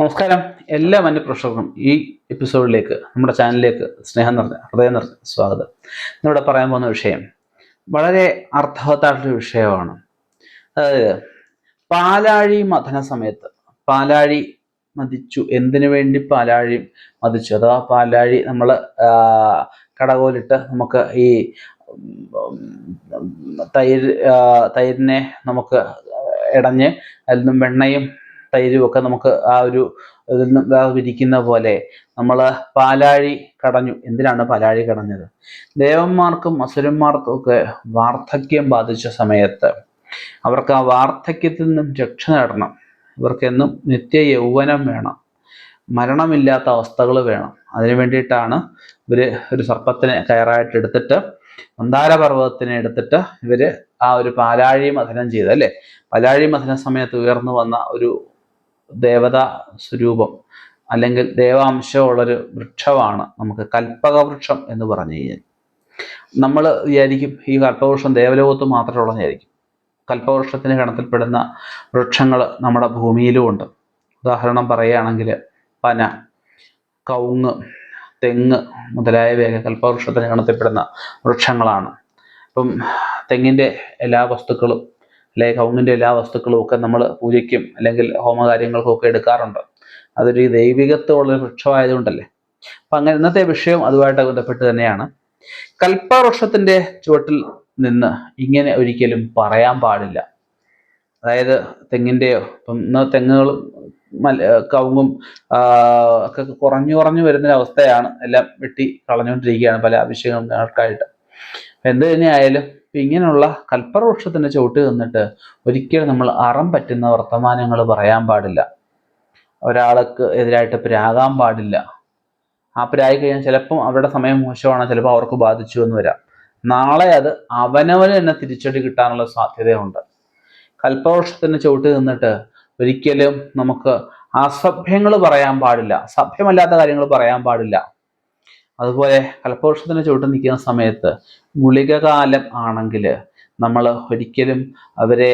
നമസ്കാരം. എല്ലാ മന്യപ്രേക്ഷകർക്കും ഈ എപ്പിസോഡിലേക്ക് നമ്മുടെ ചാനലിലേക്ക് സ്നേഹം നിറഞ്ഞ ഹൃദയം നിറഞ്ഞ സ്വാഗതം. ഇന്നിവിടെ പറയാൻ പോകുന്ന വിഷയം വളരെ അർത്ഥവത്തായിട്ടൊരു വിഷയമാണ്. അതായത് പാലാഴി മഥന സമയത്ത് പാലാഴി മതിച്ചു എന്തിനു വേണ്ടി പാലാഴി മതിച്ചു അഥവാ പാലാഴി നമ്മൾ കടകോലിട്ട് നമുക്ക് ഈ തൈര് തൈരിനെ നമുക്ക് ഇടഞ്ഞ് അതിൽ നിന്നും വെണ്ണയും തൈരും ഒക്കെ നമുക്ക് ആ ഒരു ഇതിൽ നിന്ന് വേർതിരിക്കുന്ന പോലെ നമ്മൾ പാലാഴി കടഞ്ഞു. എന്തിനാണ് പാലാഴി കടഞ്ഞത്? ദേവന്മാർക്കും അസുരന്മാർക്കും ഒക്കെ വാർദ്ധക്യം ബാധിച്ച സമയത്ത് അവർക്ക് ആ വാർദ്ധക്യത്തിൽ നിന്നും രക്ഷ നേടണം. ഇവർക്കെന്നും നിത്യ യൗവനം വേണം. മരണമില്ലാത്ത അവസ്ഥകൾ വേണം. അതിനു വേണ്ടിയിട്ടാണ് ഇവർ ഒരു സർപ്പത്തിനെ കയറായിട്ട് എടുത്തിട്ട് മന്ദാര പർവതത്തിനെ എടുത്തിട്ട് ഇവർ ആ ഒരു പാലാഴി മഥനം ചെയ്ത് അല്ലേ? പാലാഴി മഥന സമയത്ത് ഉയർന്നു വന്ന ഒരു ദേവതാ സ്വരൂപം അല്ലെങ്കിൽ ദേവാംശമുള്ളൊരു വൃക്ഷമാണ് നമുക്ക് കൽപ്പക വൃക്ഷം എന്ന് പറഞ്ഞു കഴിഞ്ഞാൽ. നമ്മൾ വിചാരിക്കും ഈ കൽപ്പവൃക്ഷം ദേവലോകത്ത് മാത്രമേ ഉള്ളതായിരിക്കും കൽപ്പവൃക്ഷത്തിന് കണത്തിൽപ്പെടുന്ന വൃക്ഷങ്ങൾ നമ്മുടെ ഭൂമിയിലും ഉണ്ട് ഉദാഹരണം പറയുകയാണെങ്കിൽ പന കവുങ്ങ് തെങ്ങ് മുതലായവയൊക്കെ കൽപ്പവൃക്ഷത്തിന് കണത്തിൽപ്പെടുന്ന വൃക്ഷങ്ങളാണ്. അപ്പം തെങ്ങിന്റെ എല്ലാ വസ്തുക്കളും അല്ലെങ്കിൽ കൗങ്ങിന്റെ എല്ലാ വസ്തുക്കളും ഒക്കെ നമ്മൾ പൂജയ്ക്കും അല്ലെങ്കിൽ ഹോമകാര്യങ്ങൾക്കും ഒക്കെ എടുക്കാറുണ്ട്. അതൊരു ദൈവികത്വമുള്ള വൃക്ഷമായതുകൊണ്ടല്ലേ? അപ്പം അങ്ങനെ ഇന്നത്തെ വിഷയം അതുമായിട്ട് ബന്ധപ്പെട്ട് തന്നെയാണ്. കൽപ്പവൃക്ഷത്തിന്റെ ചുവട്ടിൽ നിന്ന് ഇങ്ങനെ ഒരിക്കലും പറയാൻ പാടില്ല. അതായത് തെങ്ങിന്റെയോ ഇപ്പം ഇന്ന് തെങ്ങുകളും മല കവുങ്ങും ഒക്കെ കുറഞ്ഞു കുറഞ്ഞു വരുന്ന അവസ്ഥയാണ് എല്ലാം വെട്ടി കളഞ്ഞുകൊണ്ടിരിക്കുകയാണ് പല ആവശ്യങ്ങൾക്കായിട്ട്. എന്ത് തന്നെയായാലും ഇപ്പം ഇങ്ങനെയുള്ള കൽപ്പവൃക്ഷത്തിന്റെ ചുവട്ട് നിന്നിട്ട് ഒരിക്കലും നമ്മൾ അറം പറ്റുന്ന വർത്തമാനങ്ങൾ പറയാൻ പാടില്ല. ഒരാൾക്ക് എതിരായിട്ട് പ്രാകാൻ പാടില്ല. ആ പ്രായി കഴിഞ്ഞാൽ ചിലപ്പം അവരുടെ സമയം മോശമാണ് ചിലപ്പോൾ അവർക്ക് ബാധിച്ചു എന്ന് വരാം. നാളെ അത് അവനവന് തന്നെ തിരിച്ചടി കിട്ടാനുള്ള സാധ്യതയുണ്ട്. കൽപ്പവൃക്ഷത്തിന്റെ ചുവട്ട് നിന്നിട്ട് ഒരിക്കലും നമുക്ക് അസഭ്യങ്ങൾ പറയാൻ പാടില്ല. സഭ്യമല്ലാത്ത കാര്യങ്ങൾ പറയാൻ പാടില്ല. അതുപോലെ കലപ്പോഷത്തിന് ചുവട്ട് നിൽക്കുന്ന സമയത്ത് ഗുളികകാലം ആണെങ്കിൽ നമ്മൾ ഒരിക്കലും അവരെ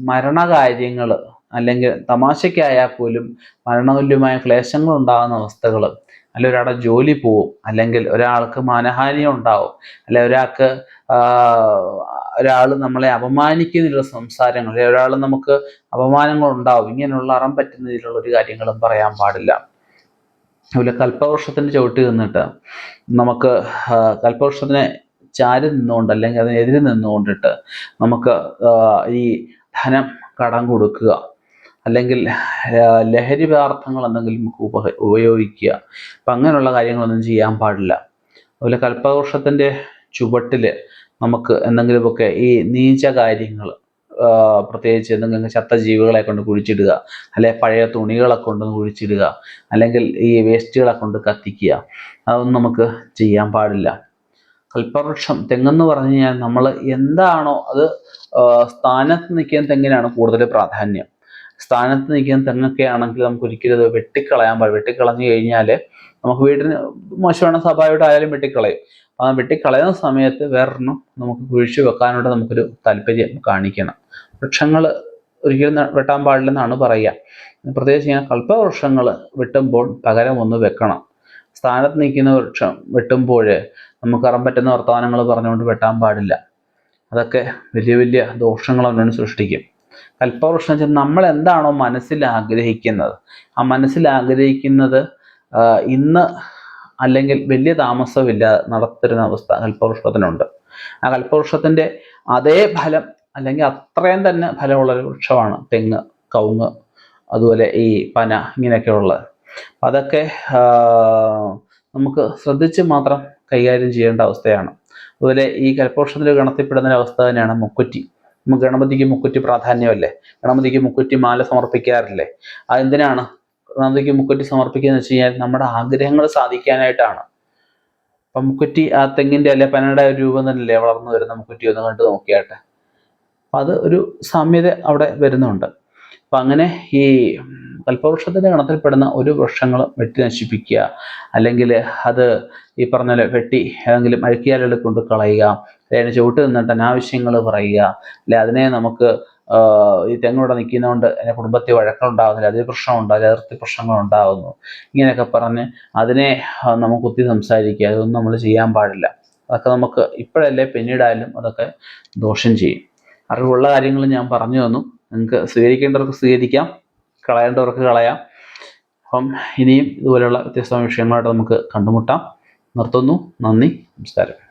മരണകാര്യങ്ങൾ അല്ലെങ്കിൽ തമാശയ്ക്കായാൽ പോലും മരണതുല്യമായ ക്ലേശങ്ങൾ ഉണ്ടാകുന്ന അവസ്ഥകൾ അല്ലെങ്കിൽ ഒരാളുടെ ജോലി പോവും അല്ലെങ്കിൽ ഒരാൾക്ക് മാനഹാനി ഉണ്ടാവും അല്ലെ ഒരാൾക്ക് ഒരാൾ നമ്മളെ അപമാനിക്കുന്നതിലുള്ള സംസാരങ്ങൾ അല്ലെ ഒരാൾ നമുക്ക് അപമാനങ്ങൾ ഉണ്ടാവും ഇങ്ങനെയുള്ള അറം പറ്റുന്ന രീതിയിലുള്ള ഒരു കാര്യങ്ങളും പറയാൻ പാടില്ല. അതുപോലെ കൽപ്പവൃക്ഷത്തിന്റെ ചവിട്ടി നിന്നിട്ട് നമുക്ക് കൽപ്പവൃക്ഷത്തിനെ ചാരി നിന്നുകൊണ്ട് അല്ലെങ്കിൽ അതിനെതിരെ നിന്നുകൊണ്ടിട്ട് നമുക്ക് ഈ ധനം കടം കൊടുക്കുക. അല്ലെങ്കിൽ ലഹരി പദാർത്ഥങ്ങൾ എന്തെങ്കിലും നമുക്ക് ഉപ ഉപയോഗിക്കുക. അപ്പം അങ്ങനെയുള്ള കാര്യങ്ങളൊന്നും ചെയ്യാൻ പാടില്ല. അതുപോലെ കൽപ്പവൃക്ഷത്തിന്റെ ചുവട്ടിൽ നമുക്ക് എന്തെങ്കിലുമൊക്കെ ഈ നീച്ച കാര്യങ്ങൾ പ്രത്യേകിച്ച് എന്തെങ്കിലും ചത്ത ജീവികളെ കൊണ്ട് കുഴിച്ചിടുക അല്ലെ പഴയ തുണികളെ കൊണ്ട് കുഴിച്ചിടുക അല്ലെങ്കിൽ ഈ വേസ്റ്റുകളെ കൊണ്ട് കത്തിക്കുക അതൊന്നും നമുക്ക് ചെയ്യാൻ പാടില്ല. കൽപ്പവൃക്ഷം തെങ്ങെന്ന് പറഞ്ഞു കഴിഞ്ഞാൽ നമ്മൾ എന്താണോ അത് സ്ഥാനത്ത് നിൽക്കുന്ന തെങ്ങിനാണ് കൂടുതൽ പ്രാധാന്യം. സ്ഥാനത്ത് നിൽക്കുന്ന തെങ്ങൊക്കെ ആണെങ്കിൽ നമുക്ക് ഒരിക്കലും അത് വെട്ടിക്കളയാൻ പാടില്ല. വെട്ടിക്കളഞ്ഞു കഴിഞ്ഞാൽ നമുക്ക് വീടിന് മോശമാണ് സ്വാഭാവികമായിട്ടായാലും വെട്ടിക്കളയും. ആ വെട്ടിക്കളയുന്ന സമയത്ത് വേറൊരെണ്ണം നമുക്ക് കുഴിച്ചു വെക്കാനായിട്ട് നമുക്കൊരു താല്പര്യം കാണിക്കണം. വൃക്ഷങ്ങൾ ഒരിക്കലും വെട്ടാൻ പാടില്ലെന്നാണ് പറയുക. പ്രത്യേകിച്ച് ഞാൻ കൽപ്പവൃക്ഷങ്ങൾ വെട്ടുമ്പോൾ പകരം ഒന്ന് വെക്കണം. സ്ഥാനത്ത് നിൽക്കുന്ന വൃക്ഷം വെട്ടുമ്പോൾ നമുക്ക് അറം പറ്റുന്ന വർത്തമാനങ്ങൾ പറഞ്ഞുകൊണ്ട് വെട്ടാൻ പാടില്ല. അതൊക്കെ വലിയ വലിയ ദോഷങ്ങൾ അവനോട് സൃഷ്ടിക്കും. കൽപ്പവൃക്ഷം വെച്ചാൽ നമ്മൾ എന്താണോ മനസ്സിൽ ആഗ്രഹിക്കുന്നത്? ആ മനസ്സിൽ ആഗ്രഹിക്കുന്നത് ഇന്ന് അല്ലെങ്കിൽ വലിയ താമസമില്ലാതെ നടത്തരുന്ന അവസ്ഥ കൽപ്പവൃക്ഷത്തിനുണ്ട്. ആ കൽപ്പവൃക്ഷത്തിന്റെ അതേ ഫലം അല്ലെങ്കിൽ അത്രയും തന്നെ ഫലമുള്ളൊരു വൃക്ഷമാണ് തെങ്ങ് കവുങ്ങ് അതുപോലെ ഈ പന ഇങ്ങനെയൊക്കെയുള്ളത് അപ്പം അതൊക്കെ നമുക്ക് ശ്രദ്ധിച്ച് മാത്രം കൈകാര്യം ചെയ്യേണ്ട അവസ്ഥയാണ്. അതുപോലെ ഈ കൽപ്പവൃക്ഷത്തിന്റെ ഗണത്തിൽപ്പെടുന്ന ഒരു അവസ്ഥ തന്നെയാണ് മുക്കുറ്റി. നമുക്ക് ഗണപതിക്ക് മുക്കുറ്റി പ്രാധാന്യമല്ലേ? ഗണപതിക്ക് മുക്കുറ്റി മാല സമർപ്പിക്കാറില്ലേ? അതെന്തിനാണ്? ഗണപതിക്ക് മുക്കുറ്റി സമർപ്പിക്കുക എന്ന് വെച്ച് കഴിഞ്ഞാൽ നമ്മുടെ ആഗ്രഹങ്ങൾ സാധിക്കാനായിട്ടാണ്. അപ്പം മുക്കുറ്റി ആ തെങ്ങിന്റെ അല്ലെ പനയുടെ ഒരു രൂപം തന്നെയല്ലേ വളർന്നു വരുന്ന മുക്കുറ്റി ഒന്ന് കണ്ടു നോക്കിയാട്ടെ. അപ്പം അത് ഒരു സാമ്യത അവിടെ വരുന്നുണ്ട്. അപ്പം അങ്ങനെ ഈ കൽപ്പവൃക്ഷത്തിന്റെ ഗണത്തിൽപ്പെടുന്ന ഒരു വൃക്ഷങ്ങളും വെട്ടി നശിപ്പിക്കുക അല്ലെങ്കിൽ അത് ഈ പറഞ്ഞ വെട്ടി ഏതെങ്കിലും അഴുക്കിയാലുകൾ കൊണ്ട് കളയുക അതിന് ചുവട്ട് നിന്നിട്ട് അനാവശ്യങ്ങൾ പറയുക അല്ലെ അതിനെ നമുക്ക് ഈ തെങ്ങോടെ നിൽക്കുന്നതുകൊണ്ട് എന്റെ കുടുംബത്തിൽ വഴക്കുണ്ടാകുന്നില്ല അതിൽ പ്രശ്നമുണ്ടാകും അതിർത്തി പ്രശ്നങ്ങൾ ഉണ്ടാകുന്നു ഇങ്ങനെയൊക്കെ പറഞ്ഞ് അതിനെ നമുക്ക് കുത്തി സംസാരിക്കുക. അതൊന്നും നമ്മൾ ചെയ്യാൻ പാടില്ല. അതൊക്കെ നമുക്ക് ഇപ്പോഴല്ലേ പിന്നീടായാലും അതൊക്കെ ദോഷം ചെയ്യും. അറിവുള്ള കാര്യങ്ങൾ ഞാൻ പറഞ്ഞു തന്നു. നിങ്ങൾക്ക് സ്വീകരിക്കേണ്ടവർക്ക് സ്വീകരിക്കാം. കളയേണ്ടവർക്ക് കളയാം. അപ്പം ഇനിയും ഇതുപോലെയുള്ള വ്യത്യസ്തമായ വിഷയങ്ങളായിട്ട് നമുക്ക് കണ്ടുമുട്ടാം. നിർത്തുന്നു. നന്ദി. നമസ്കാരം.